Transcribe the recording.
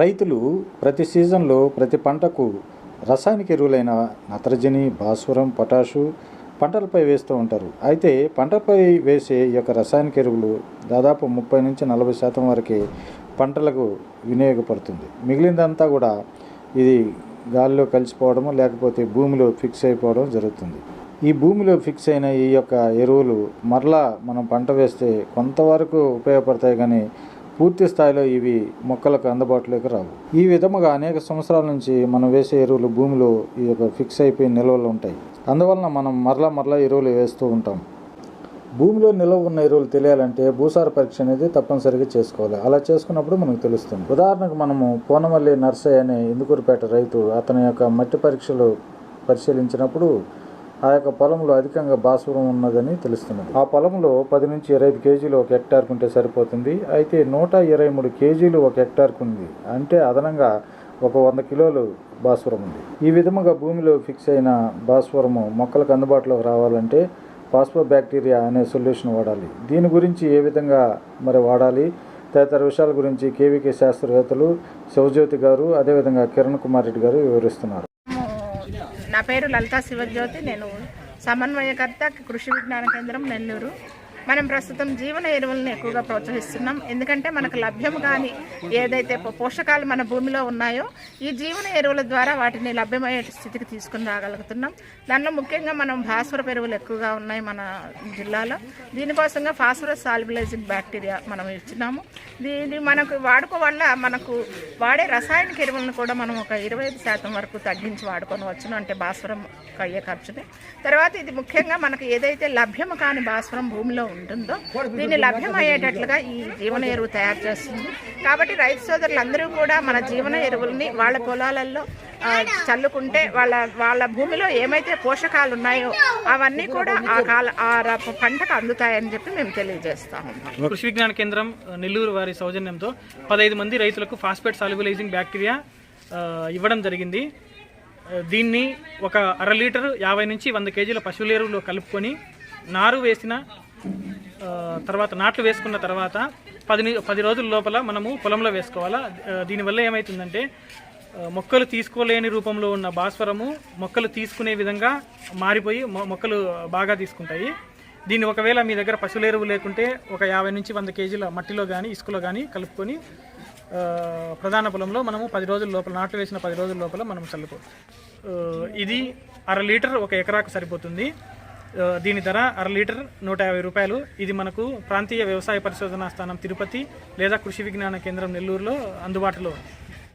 రైతులు ప్రతి సీజన్లో ప్రతి పంటకు రసాయనిక ఎరువులైన నత్రజని భాస్వరం పొటాషు పంటలపై వేస్తూ ఉంటారు. అయితే పంటపై వేసే ఈ యొక్క రసాయనిక ఎరువులు దాదాపు ముప్పై నుంచి నలభై శాతం వరకే పంటలకు వినియోగపడుతుంది. మిగిలిందంతా కూడా ఇది గాలిలో కలిసిపోవడము లేకపోతే భూమిలో ఫిక్స్ అయిపోవడం జరుగుతుంది. ఈ భూమిలో ఫిక్స్ అయిన ఈ యొక్క ఎరువులు మరలా మనం పంట వేస్తే కొంతవరకు ఉపయోగపడతాయి కానీ పూర్తి స్థాయిలో ఇవి మొక్కలకు అందుబాటులోకి రావు. ఈ విధముగా అనేక సంవత్సరాల నుంచి మనం వేసే ఎరువులు భూమిలో ఈ యొక్క ఫిక్స్ అయిపోయి నిల్వలు ఉంటాయి. అందువలన మనం మరలా మరలా ఎరువులు వేస్తూ ఉంటాం. భూమిలో నిల్వ ఉన్న ఎరువులు తెలియాలంటే భూసార పరీక్ష అనేది తప్పనిసరిగా చేసుకోవాలి. అలా చేసుకున్నప్పుడు మనకు తెలుస్తుంది. ఉదాహరణకు మనము పోనమల్లి నర్సయ్య అనే ఇందుకూరుపేట రైతు అతని యొక్క మట్టి పరీక్షలు పరిశీలించినప్పుడు ఆ యొక్క పొలంలో అధికంగా భాస్వరం ఉన్నదని తెలుస్తున్నది. ఆ పొలంలో పది నుంచి ఇరవై ఐదు కేజీలు ఒక హెక్టార్కు ఉంటే సరిపోతుంది. అయితే నూట ఇరవై మూడు కేజీలు ఒక హెక్టార్కు ఉంది. అంటే అదనంగా ఒక వంద కిలోలు భాస్వరం ఉంది. ఈ విధముగా భూమిలో ఫిక్స్ అయిన భాస్వరము మొక్కలకు అందుబాటులోకి రావాలంటే పాస్పో బ్యాక్టీరియా అనే సొల్యూషన్ వాడాలి. దీని గురించి ఏ విధంగా మరి వాడాలి? తదితర విషయాల గురించి కేవీకే శాస్త్రవేత్తలు శివజ్యోతి గారు అదేవిధంగా కిరణ్ కుమార్ రెడ్డి గారు వివరిస్తున్నారు. నా పేరు లలితా శివజ్యోతి. నేను సమన్వయకర్త కృషి విజ్ఞాన కేంద్రం నెల్లూరు. మనం ప్రస్తుతం జీవన ఎరువులను ఎక్కువగా ప్రోత్సహిస్తున్నాం. ఎందుకంటే మనకు లభ్యం కాని ఏదైతే పో- పోషకాలు మన భూమిలో ఉన్నాయో ఈ జీవన ఎరువుల ద్వారా వాటిని లభ్యమయ్యే స్థితికి తీసుకుని రాగలుగుతున్నాం. దానిలో ముఖ్యంగా మనం భాస్వరపు ఎరువులు ఎక్కువగా ఉన్నాయి మన జిల్లాలో. దీనికోసంగా ఫాస్ఫరస్ సాల్బిలైజింగ్ బ్యాక్టీరియా మనం ఇచ్చినాము. దీన్ని మనకు వాడుకో వల్ల మనకు వాడే రసాయనిక ఎరువులను కూడా మనం ఒక ఇరవై ఐదు శాతం వరకు తగ్గించి వాడుకొని వచ్చును. అంటే భాస్వరం అయ్యే ఖర్చుని. తర్వాత ఇది ముఖ్యంగా మనకు ఏదైతే లభ్యం కాని భాస్వరం భూమిలో ఉంటుందో దీన్ని లభ్యమయ్యేటట్లుగా ఈ జీవన ఎరువు తయారు చేస్తుంది. కాబట్టి రైతు సోదరులందరూ కూడా మన జీవన ఎరువుల్ని వాళ్ళ పొలాలలో చల్లుకుంటే వాళ్ళ వాళ్ళ భూమిలో ఏమైతే పోషకాలు ఉన్నాయో అవన్నీ కూడా ఆ కాల ఆ పంటకు అందుతాయని చెప్పి మేము తెలియజేస్తాము కృషి విజ్ఞాన కేంద్రం నెల్లూరు వారి సౌజన్యంతో పదహైదు మంది రైతులకు ఫాస్ఫేట్ సాల్యుబులైజింగ్ బ్యాక్టీరియా ఇవ్వడం జరిగింది. దీన్ని ఒక అర లీటర్ యాభై నుంచి వంద కేజీల పశువుల ఎరువులో కలుపుకొని నారు వేసిన తర్వాత నాట్లు వేసుకున్న తర్వాత పది పది రోజుల లోపల మనము పొలంలో వేసుకోవాలా? దీనివల్ల ఏమవుతుందంటే మొక్కలు తీసుకోలేని రూపంలో ఉన్న భాస్వరము మొక్కలు తీసుకునే విధంగా మారిపోయి మొ- మొక్కలు బాగా తీసుకుంటాయి. దీన్ని ఒకవేళ మీ దగ్గర పశువుల ఎరువు లేకుంటే ఒక యాభై నుంచి వంద కేజీల మట్టిలో కానీ ఇసుకలో కానీ కలుపుకొని ప్రధాన పొలంలో మనము పది రోజుల లోపల నాట్లు వేసిన పది రోజుల లోపల మనం చల్లుకో ఇది అర లీటర్ ఒక ఎకరాకు సరిపోతుంది. దీని ధర అర లీటర్ నూట యాభై రూపాయలు. ఇది మనకు ప్రాంతీయ వ్యవసాయ పరిశోధనా స్థానం తిరుపతి లేదా కృషి విజ్ఞాన కేంద్రం నెల్లూరులో అందుబాటులో ఉంది.